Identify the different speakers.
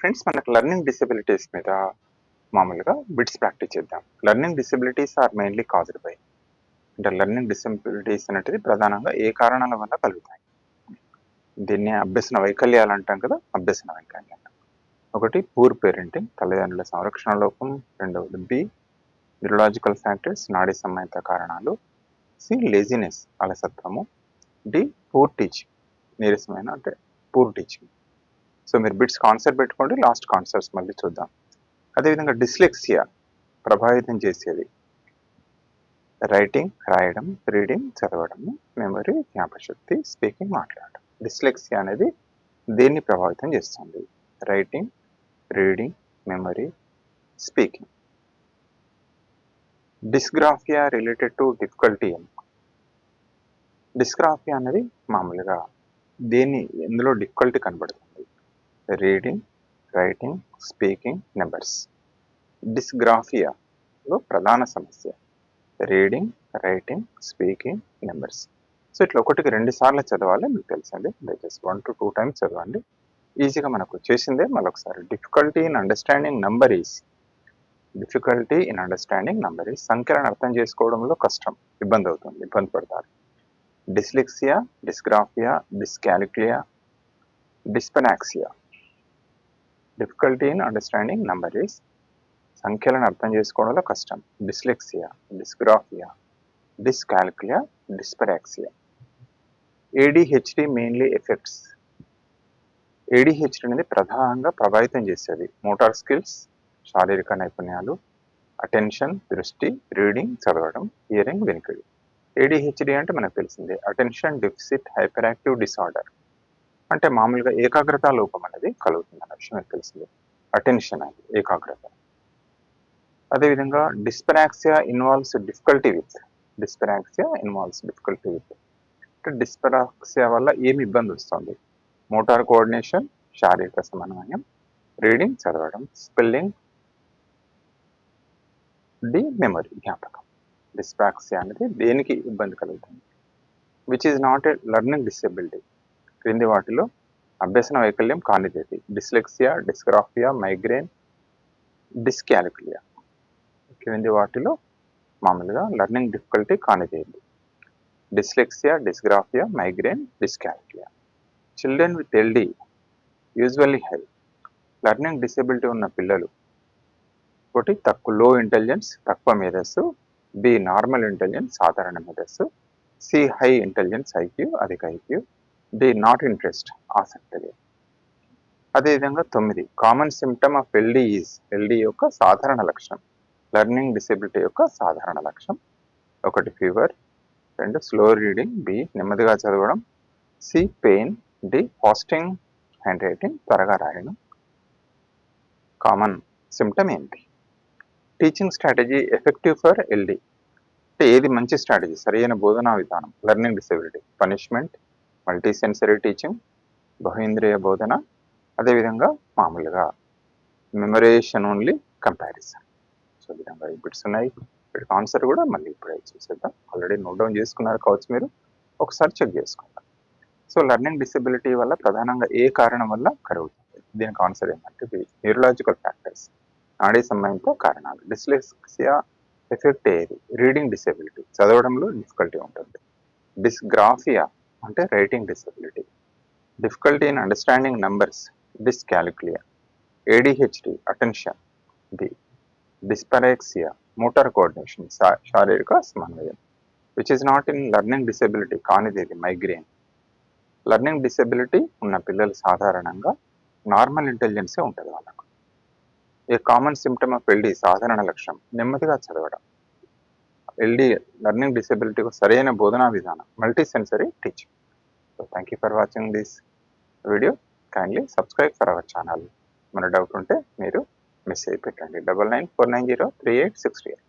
Speaker 1: Friends మనకు learning disabilities మీద మామూలుగా బిట్స్ ప్రాక్టీస్ చేద్దాం. Learning disabilities are mainly caused by అంటే లెర్నింగ్ డిసెబిలిటీస్ అనేటిది ప్రధానంగా ఏ కారణాల వల్ల కలుగుతాయి? దీన్ని అభ్యసన వైకల్యాలు అంటాం కదా అభ్యసన వైకల్యాలు. ఒకటి పూర్ పేరెంటింగ్ తల్లిదండ్రుల సంరక్షణ లోపం. రెండవది బి న్యూరలాజికల్ ఫ్యాక్టర్స్ నాడీ సంబంధిత కారణాలు. సి లేజినెస్ అలసత్వము. డి పూర్ టీచింగ్ నీరసమైన అంటే పూర్ టీచింగ్ సో మీరు బిట్స్ కాన్సెప్ట్ పెట్టుకోండి లాస్ట్ కాన్సెప్ట్స్ మళ్ళీ చూద్దాం. అదేవిధంగా డిస్లెక్సియా ప్రభావితం చేసేది. రైటింగ్ రాయడం రీడింగ్ చదవడం మెమరీ జ్ఞాపశక్తి స్పీకింగ్ మాట్లాడడం. డిస్లెక్సియా అనేది దేన్ని ప్రభావితం చేస్తుంది? Writing reading memory speaking. Dysgraphia related to difficulty dysgraphia అనేది మామూలుగా దేన్ని ఎందులో డిఫికల్టీ కనబడుతుంది? రీడింగ్ రైటింగ్ స్పీకింగ్ నెంబర్స్ డిస్గ్రాఫియాలో ప్రధాన సమస్య. Reading writing speaking numbers so ఇట్లా ఒకటికి రెండు సార్లు చదవాలి మీకు తెలుసండి. దయచేసి వన్ టు టూ టైమ్స్ చదవండి. ఈజీగా మనకు చేసిందే మళ్ళొకసారి difficulty in understanding number is difficulty in understanding number is సంఖ్యలను అర్థం చేసుకోవడంలో కష్టం ఇబ్బంది అవుతుంది ఇబ్బంది పడతారు. Dyslexia dysgraphia dyscalculia dyspraxia difficulty in understanding number is సంఖ్యలను అర్థం చేసుకోవడంలో కష్టం. Dyslexia dysgraphia dyscalculia dyspraxia ADHD mainly affects ADHD అనేది ప్రధానంగా ప్రభావితం చేసేది. మోటార్ స్కిల్స్ శారీరక నైపుణ్యాలు అటెన్షన్ దృష్టి రీడింగ్ చదవడం హియరింగ్ వినికిడి. ఏడిహెచ్డి అంటే మనకు తెలిసిందే. Attention deficit hyperactive disorder అంటే మామూలుగా ఏకాగ్రత లోపం అనేది కలుగుతుంది అన్న విషయం మీకు తెలిసింది. అటెన్షన్ అనేది ఏకాగ్రత. అదేవిధంగా dyspraxia involves difficulty with dyspraxia involves difficulty with అంటే డిస్పెరాక్సియా వల్ల ఏమి ఇబ్బంది వస్తుంది? మోటార్ కోఆర్డినేషన్ శారీరక సమన్వయం రీడింగ్ చదవడం స్పెల్లింగ్ డి మెమరీ జ్ఞాపకం. డిస్పాక్సియా అనేది దేనికి ఇబ్బంది కలుగుతుంది? Which is not a learning disability క్రింది వాటిలో అభ్యసన వైకల్యం కానిదేది డిస్లెక్సియా డిస్గ్రాఫియా మైగ్రేన్ డిస్క్యాలిక్లియా క్రింది వాటిలో మామూలుగా learning difficulty కానిదేది dyslexia dysgraphia migraine dyscalculia children with LD usually high learning disability ఉన్న పిల్లలు ఒకటి తక్కువ లో ఇంటెలిజెన్స్ తక్కువ మేధస్సు బి నార్మల్ ఇంటెలిజెన్స్ సాధారణ మేధస్సు సి హై ఇంటెలిజెన్స్ ఐక్యూ అధిక ఐక్యూ ది నాట్ ఇంట్రెస్ట్ ఆసక్తి లేదు అదేవిధంగా తొమ్మిది common symptom of LD is LD యొక్క సాధారణ లక్షణం లెర్నింగ్ డిసెబిలిటీ యొక్క సాధారణ లక్షణం. ఒకటి ఫీవర్. రెండు స్లో రీడింగ్. బి నెమ్మదిగా చదవడం. C pain. D fasting. Handwriting. త్వరగా రాయడం. కామన్ సిమ్టమ్ ఏంటి? Teaching strategy effective for LD. అంటే ఏది మంచి స్ట్రాటజీ? సరైన బోధనా విధానం learning disability punishment multi sensory teaching బహుంద్రియ బోధన అదేవిధంగా మామూలుగా మెమరేషన్ ఓన్లీ కంపారిజన్ సో విధంగా ఈ బిట్స్ ఉన్నాయి. వీటికి ఆన్సర్ కూడా మళ్ళీ ఇప్పుడే చూసేద్దాం. ఆల్రెడీ నోట్ డౌన్ చేసుకున్నారు కావచ్చు మీరు. ఒకసారి చెక్ చేసుకుందాం. సో లెర్నింగ్ డిసెబిలిటీ వల్ల ప్రధానంగా ఏ కారణం వల్ల కరుగుతుంది దీనికి ఆన్సర్ ఏంటంటే న్యూరలాజికల్ ఫ్యాక్టర్స్ నాడీ సంబంధిత కారణాలు. డిస్లెక్సియా ఎఫెక్ట్ ఏది? రీడింగ్ డిసెబిలిటీ చదవడంలో డిఫికల్టీ ఉంటుంది. డిస్గ్రాఫియా అంటే writing disability. Difficulty in understanding numbers dyscalculia ADHD attention B dyspraxia motor coordination శారీరక సమన్వయం which is not in learning disability కానిదేది migraine learning disability ఉన్న పిల్లలు సాధారణంగా నార్మల్ ఇంటెలిజెన్సే ఉంటుంది వాళ్ళకు. A common symptom of LD సాధారణ లక్ష్యం నెమ్మదిగా చదవడం. ఎల్డి లర్నింగ్ డిసెబిలిటీకి సరైన బోధనా విధానం multi sensory teaching so thank you for watching this video kindly subscribe for our channel మన డౌట్ ఉంటే మీరు మెసేజ్ పెట్టండి. Double nine four nine zero three eight six eight